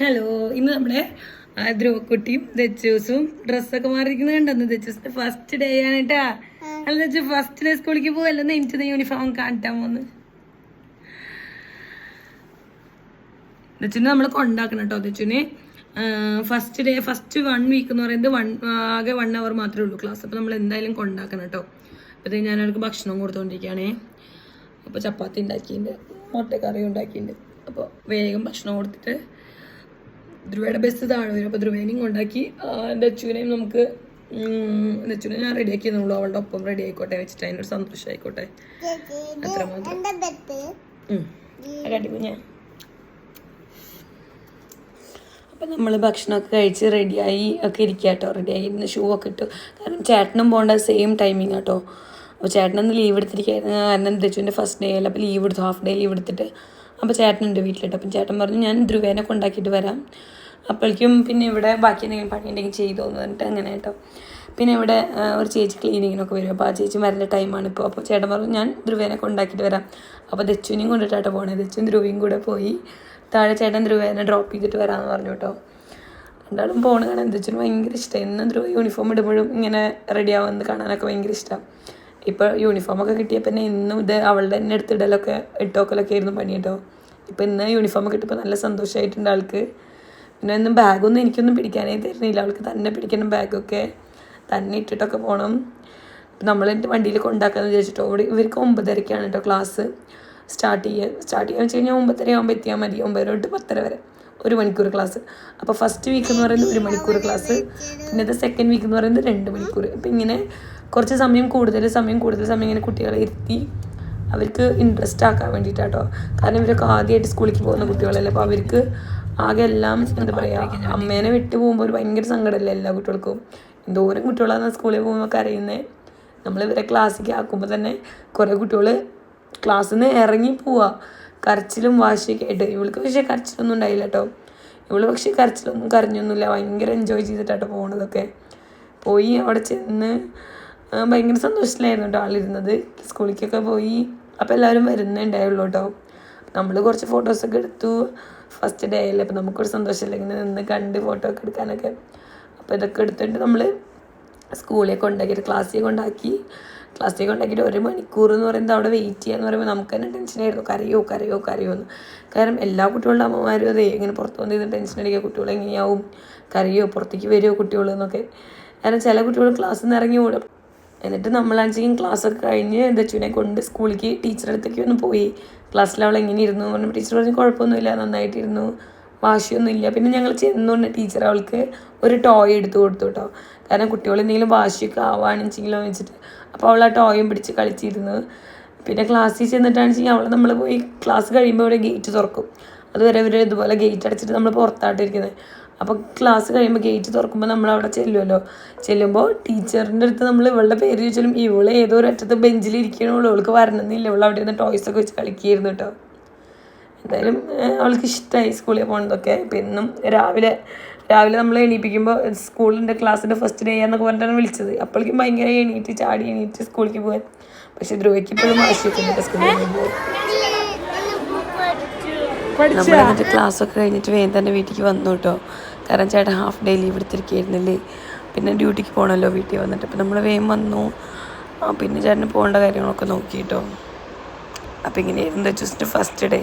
Hello ഇന്ന് നമ്മുടെ ധ്രുവക്കുട്ടിയും ദച്ചൂസും ഡ്രസ്സൊക്കെ മാറിയിരിക്കുന്നത് കണ്ടെന്ന് ദച്ചൂസിന്റെ ഫസ്റ്റ് ഡേ ആണ് കേട്ടാ. അല്ല ദച്ചു ഫസ്റ്റ് ഡേ സ്കൂളിലേക്ക് പോകല്ലെന്ന് എനിക്ക് യൂണിഫോം കാണിട്ടാ പോന്ന്. ദച്ചുനെ നമ്മൾ കൊണ്ടാക്കണം കേട്ടോ ദച്ചുനെ. First day first one week എന്ന് പറയുന്നത് വൺ ആകെ വൺ അവർ മാത്രമേ ഉള്ളൂ ക്ലാസ് അപ്പോൾ നമ്മൾ എന്തായാലും കൊണ്ടാക്കണം കേട്ടോ. അപ്പോൾ ഞാൻ അവർക്ക് ഭക്ഷണം കൊടുത്തുകൊണ്ടിരിക്കുകയാണേ അപ്പോൾ ചപ്പാത്തി ഉണ്ടാക്കിയിട്ടുണ്ട് മുട്ടക്കറി ഉണ്ടാക്കിയിട്ടുണ്ട് അപ്പോൾ വേഗം ഭക്ഷണം കൊടുത്തിട്ട് ധ്രുവയുടെ ബസ് താഴെ വരും അപ്പോൾ ധ്രുവേനെയും കൊണ്ടാക്കി ദച്ചുവിനെയും നമുക്ക് ദച്ചുവിനെ ഞാൻ റെഡി ആക്കിയെന്നുള്ളൂ. അവളുടെ ഒപ്പം റെഡി ആയിക്കോട്ടെ വെച്ചിട്ട് അതിനൊരു സന്തോഷം ആയിക്കോട്ടെ ഉം. അപ്പം നമ്മൾ ഭക്ഷണമൊക്കെ കഴിച്ച് റെഡിയായി ഒക്കെ ഇരിക്കുക കേട്ടോ റെഡിയായി ഇരുന്ന് ഷൂ ഒക്കെ ഇട്ടു. കാരണം ചേട്ടനും പോകേണ്ട സെയിം ടൈമിങ് കേട്ടോ അപ്പോൾ ചേട്ടനൊന്ന് ലീവ് എടുത്തിരിക്കുകയായിരുന്നു കാരണം ദച്ചുവിന്റെ ഫസ്റ്റ് ഡേ അല്ല? അപ്പോൾ ലീവ് എടുത്തു. ഹാഫ് ഡേ ലീവ് എടുത്തിട്ട് അപ്പോൾ ചേട്ടനുണ്ട് വീട്ടിലിട്ട്. അപ്പം ചേട്ടൻ പറഞ്ഞു ഞാൻ ധ്രുവേനെ കൊണ്ടാക്കിയിട്ട് വരാം. അപ്പോഴേക്കും പിന്നെ ഇവിടെ ബാക്കി എന്തെങ്കിലും പണി ഉണ്ടെങ്കിൽ ചെയ്തു തോന്നുന്നുണ്ട് അങ്ങനെ കേട്ടോ. പിന്നെ ഇവിടെ ഒരു ചേച്ചി ക്ലീനിങ്ങിനൊക്കെ വരും. അപ്പോൾ ആ ചേച്ചി വരേണ്ട ടൈമാണ് ഇപ്പോൾ അപ്പോൾ ചേട്ടൻ പറഞ്ഞു ഞാൻ ധ്രുവേനെ കൊണ്ടാക്കിയിട്ട് വരാം. അപ്പോൾ ദച്ചുവിനെയും കൊണ്ടിട്ടാട്ടോ പോണേ. ദച്ചുവും ധ്രുവയും കൂടെ പോയി. താഴെ ചേട്ടൻ ധ്രുവേനെ ഡ്രോപ്പ് ചെയ്തിട്ട് വരാമെന്ന് പറഞ്ഞു കേട്ടോ. രണ്ടാളും പോകണ കാണാൻ. ദച്ചുവിന് ഭയങ്കര ഇഷ്ടം. എന്നും ധ്രുവ യൂണിഫോം ഇടുമ്പോഴും ഇങ്ങനെ റെഡി കാണാനൊക്കെ ഭയങ്കര ഇഷ്ടമാണ് ഇപ്പോൾ യൂണിഫോമൊക്കെ കിട്ടിയപ്പോൾ തന്നെ ഇന്നും ഇത് അവളുടെ തന്നെ എടുത്തിടലൊക്കെ ഇട്ടോക്കലൊക്കെ ആയിരുന്നു പണി കേട്ടോ. ഇപ്പോൾ ഇന്ന് യൂണിഫോമൊക്കെ ഇട്ടപ്പോൾ നല്ല സന്തോഷമായിട്ടുണ്ട് ആൾക്ക്. പിന്നെ ഒന്നും ബാഗൊന്നും എനിക്കൊന്നും പിടിക്കാനേ തരുന്നില്ല. അവൾക്ക് തന്നെ പിടിക്കണം ബാഗൊക്കെ തന്നെ ഇട്ടിട്ടൊക്കെ പോകണം നമ്മൾ എന്റെ വണ്ടിയിൽ കൊണ്ടാക്കാന്ന് വിചാരിച്ചിട്ടോ ഇവിടെ ഇവർക്ക് ഒമ്പതരയ്ക്കാണ് കേട്ടോ ക്ലാസ് സ്റ്റാർട്ട് ചെയ്യുക സ്റ്റാർട്ട് ചെയ്യുക വെച്ച് കഴിഞ്ഞാൽ ഒമ്പതര ആകുമ്പോൾ എത്തിയാൽ മതി. ഒമ്പതര തൊട്ട് പത്തര വരെ. ഒരു മണിക്കൂർ ക്ലാസ്. അപ്പോൾ ഫസ്റ്റ് വീക്ക് എന്ന് പറയുന്നത് ഒരു മണിക്കൂർ ക്ലാസ്. പിന്നത്തെ സെക്കൻഡ് വീക്ക് എന്ന് പറയുന്നത് രണ്ട് മണിക്കൂർ. അപ്പോൾ ഇങ്ങനെ കുറച്ച് സമയം കൂടുതൽ സമയം കൂടുതൽ സമയം ഇങ്ങനെ കുട്ടികളെ ഇരുത്തി അവർക്ക് ഇൻട്രസ്റ്റ് ആക്കാൻ വേണ്ടിയിട്ടാട്ടോ കാരണം ഇവരൊക്കെ ആദ്യമായിട്ട് സ്കൂളിലേക്ക് പോകുന്ന കുട്ടികളല്ലേ. അപ്പോൾ അവർക്ക് ആകെ എല്ലാം എന്താ പറയുക അമ്മേനെ വിട്ടു പോകുമ്പോൾ ഒരു ഭയങ്കര സങ്കടമല്ലേ എല്ലാ കുട്ടികൾക്കും. എന്തോരം കുട്ടികളാണ് സ്കൂളിൽ പോകുമ്പോൾ കരയുന്നത് നമ്മൾ ഇവരെ ക്ലാസ്സിലേക്ക് ആക്കുമ്പോൾ തന്നെ കുറേ കുട്ടികൾ ക്ലാസ്സിൽ നിന്ന് ഇറങ്ങി പോവുക കരച്ചിലും വാശിയൊക്കെ ആയിട്ട്. ഇവൾക്ക് പക്ഷേ കരച്ചിലൊന്നും ഉണ്ടായില്ല കേട്ടോ. ഇവൾ പക്ഷേ കരച്ചിലൊന്നും കരഞ്ഞൊന്നുമില്ല. ഭയങ്കര എൻജോയ് ചെയ്തിട്ടാട്ടോ പോണതൊക്കെ. പോയി അവിടെ ചെന്ന് ഭയങ്കര സന്തോഷത്തിലായിരുന്നു കേട്ടോ ആളിരുന്നത്. സ്കൂളിലേക്കൊക്കെ പോയി. അപ്പോൾ എല്ലാവരും വരുന്നുണ്ടായുള്ളൂ കേട്ടോ. നമ്മൾ കുറച്ച് ഫോട്ടോസൊക്കെ എടുത്തു. ഫസ്റ്റ് ഡേ അല്ലേ അപ്പോൾ നമുക്കൊരു സന്തോഷമില്ല? ഇങ്ങനെ നിന്ന് കണ്ട് ഫോട്ടോ ഒക്കെ എടുക്കാനൊക്കെ. അപ്പോൾ ഇതൊക്കെ എടുത്തിട്ട് നമ്മൾ സ്കൂളിൽ കൊണ്ടാക്കിയിട്ട് ക്ലാസ്സിൽ കൊണ്ടാക്കി ക്ലാസ്സിൽ കൊണ്ടാക്കിയിട്ട് ഒരു മണിക്കൂർ എന്ന് പറയുന്നത് അവിടെ വെയിറ്റ് ചെയ്യാന്ന് പറയുമ്പോൾ നമുക്ക് തന്നെ ടെൻഷനായിരുന്നു കരയോ കരയോ കരയോ എന്ന്. കാരണം എല്ലാ കുട്ടികളുടെ അമ്മമാരും അതെ ഇങ്ങനെ പുറത്ത് വന്ന് ടെൻഷൻ അടിക്കുക കുട്ടികൾ എങ്ങനെയാവും? കരയോ പുറത്തേക്ക് വരുമോ കുട്ടികൾ എന്നൊക്കെ. കാരണം ചില കുട്ടികൾ ക്ലാസ്സിൽ നിന്ന് ഇറങ്ങി ഓടും. എന്നിട്ട് നമ്മളാണെങ്കിലും ക്ലാസ് ഒക്കെ കഴിഞ്ഞ് ദച്ചുവിനെ കൊണ്ട് സ്കൂളിലേക്ക് ടീച്ചറെ അടുത്തേക്ക് ഒന്ന് പോയി. ക്ലാസ്സിൽ അവൾ എങ്ങനെ ഇരുന്നു പറഞ്ഞു ടീച്ചർ പറഞ്ഞു കുഴപ്പമൊന്നുമില്ല നന്നായിട്ടിരുന്നു. വാശിയൊന്നുമില്ല. പിന്നെ ഞങ്ങൾ ചെന്നുകൊണ്ട് ടീച്ചർ അവൾക്ക് ഒരു ടോയ് എടുത്തു കൊടുത്തു കേട്ടോ കാരണം കുട്ടികൾ എന്തെങ്കിലും വാശിയൊക്കെ ആവുകയാണെച്ചെങ്കിലോ വെച്ചിട്ട്. അപ്പോൾ അവൾ ആ ടോയും പിടിച്ച് കളിച്ചിരുന്നു. പിന്നെ ക്ലാസ്സിൽ ചെന്നിട്ടാണെച്ചെങ്കിൽ അവൾ നമ്മൾ പോയി ക്ലാസ് കഴിയുമ്പോൾ അവിടെ ഗേറ്റ് തുറക്കും. അതുവരെ ഇവർ ഇതുപോലെ ഗേറ്റ് അടച്ചിട്ട് നമ്മൾ പുറത്തായിട്ടിരിക്കുന്നത് അപ്പോൾ ക്ലാസ് കഴിയുമ്പോൾ ഗേറ്റ് തുറക്കുമ്പോൾ നമ്മൾ അവിടെ ചെല്ലുമല്ലോ ചെല്ലുമ്പോൾ ടീച്ചറിന്റെ അടുത്ത് നമ്മൾ ഇവളുടെ പേര് ചോദിച്ചാലും ഇവൾ ഏതോ ഒരു അറ്റത്ത് ബെഞ്ചിൽ അവൾക്ക് വരണമെന്നില്ല. ഇവൾ അവിടെ നിന്ന് ടോയ്സൊക്കെ വെച്ച് കളിക്കുകയായിരുന്നു കേട്ടോ എന്തായാലും അവൾക്ക് ഇഷ്ടമായി സ്കൂളിൽ പോകുന്നതൊക്കെ പിന്നും രാവിലെ രാവിലെ നമ്മൾ എണീപ്പിക്കുമ്പോൾ സ്കൂളിന്റെ ക്ലാസ്സിന്റെ ഫസ്റ്റ് ഡേ എന്നൊക്കെ പറഞ്ഞിട്ടാണ് വിളിച്ചത്. അപ്പോഴേക്കും ഭയങ്കര എണീറ്റ് ചാടി എണീറ്റ് സ്കൂളിലേക്ക് പോകാൻ പക്ഷെ ധ്രുവയ്ക്ക് ഇപ്പോഴും ആശയത്തിന്റെ സ്കൂളിൽ നമ്മൾ എന്നിട്ട് ക്ലാസ്സൊക്കെ കഴിഞ്ഞിട്ട് വേഗം തന്നെ വീട്ടിലേക്ക് വന്നു കേട്ടോ കാരണം ചേട്ടൻ ഹാഫ് ഡേ ലീവ് എടുത്തിരിക്കുകയായിരുന്നില്ലേ. പിന്നെ ഡ്യൂട്ടിക്ക് പോകണമല്ലോ വീട്ടിൽ വന്നിട്ട്. അപ്പം നമ്മൾ വേഗം വന്നു. പിന്നെ ചേട്ടന് പോകേണ്ട കാര്യങ്ങളൊക്കെ നോക്കി കേട്ടോ അപ്പം ഇങ്ങനെയായിരുന്നു ജസ്റ്റ് ഫസ്റ്റ് ഡേ